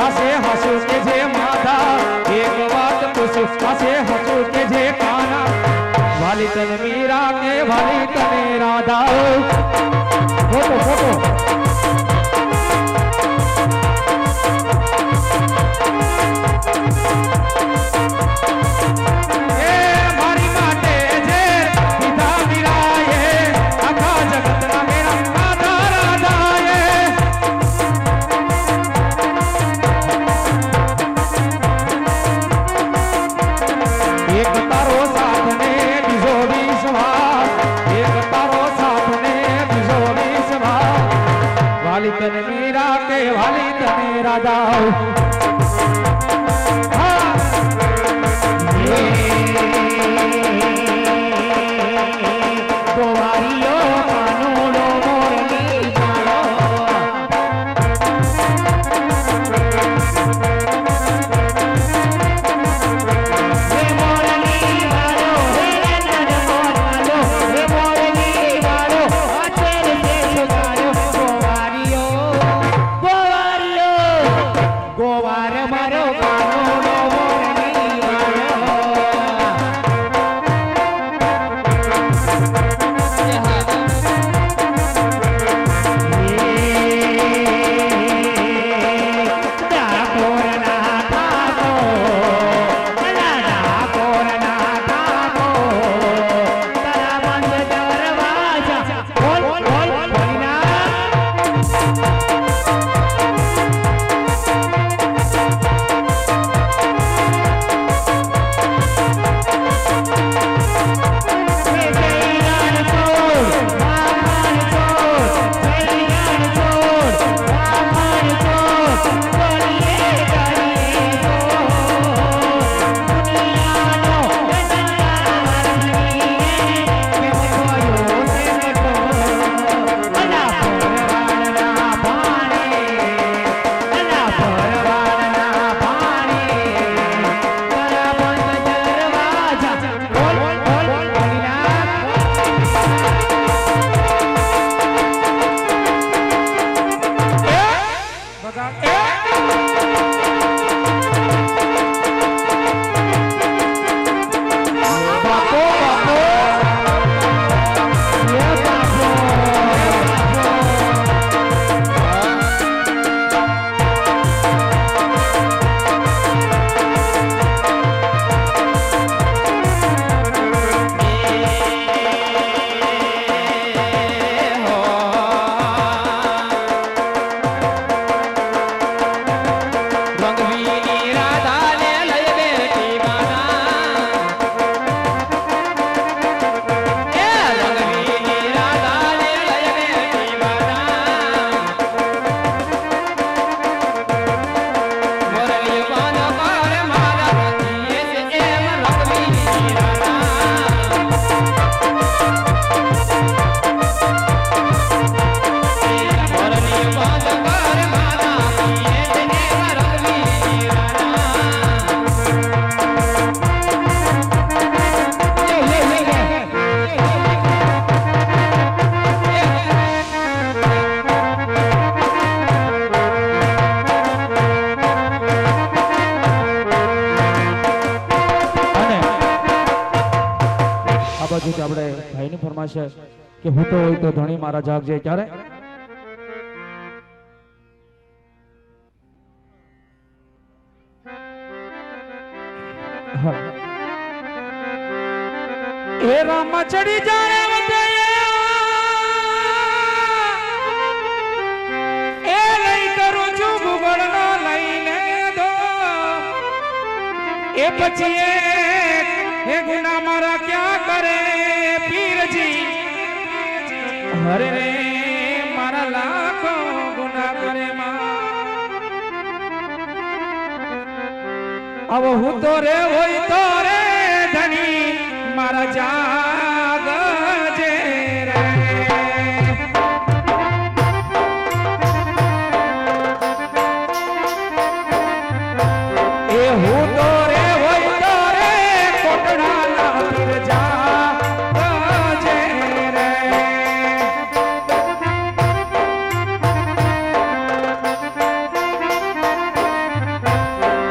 હાસે હસુ કે જે માધા એક વાત પૂછું, હસે હસુ કે જે કાના. વાલી તને મીરા કે વાલી તને રાધા? Photo photo. રાધા ભાઈની છે કે હું તો હોય તો ધણી મારા જાગજે ક્યારે? હા. રામ, ચડી જાય એ લઈ કરું છું ભૂગોળનો લઈને દો. એ પછી એ ગુના મારા ક્યાં કરે? પીરજી હરે રે મારા લાખો ગુના કરે હવે હું તો રે, હોય તો રે ધણી, મારા જાગજે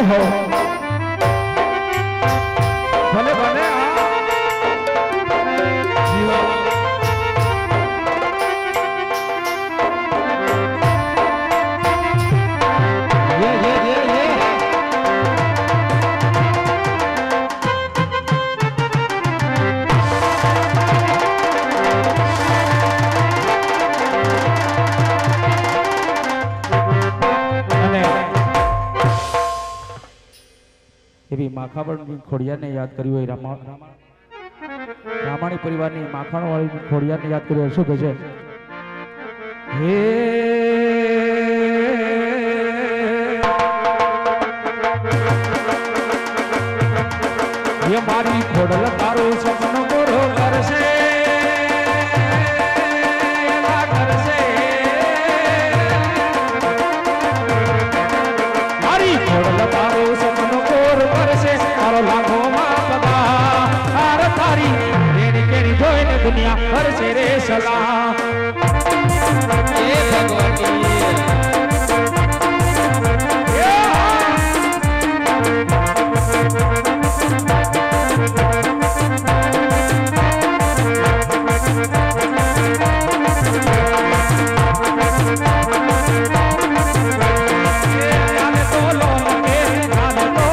हो માખાવણ ખોડિયારને યાદ કર્યું હોય, રામા રામાણી પરિવારની માખણવાળી ખોડિયારને યાદ કર્યું હોય, શું કહે છે? હે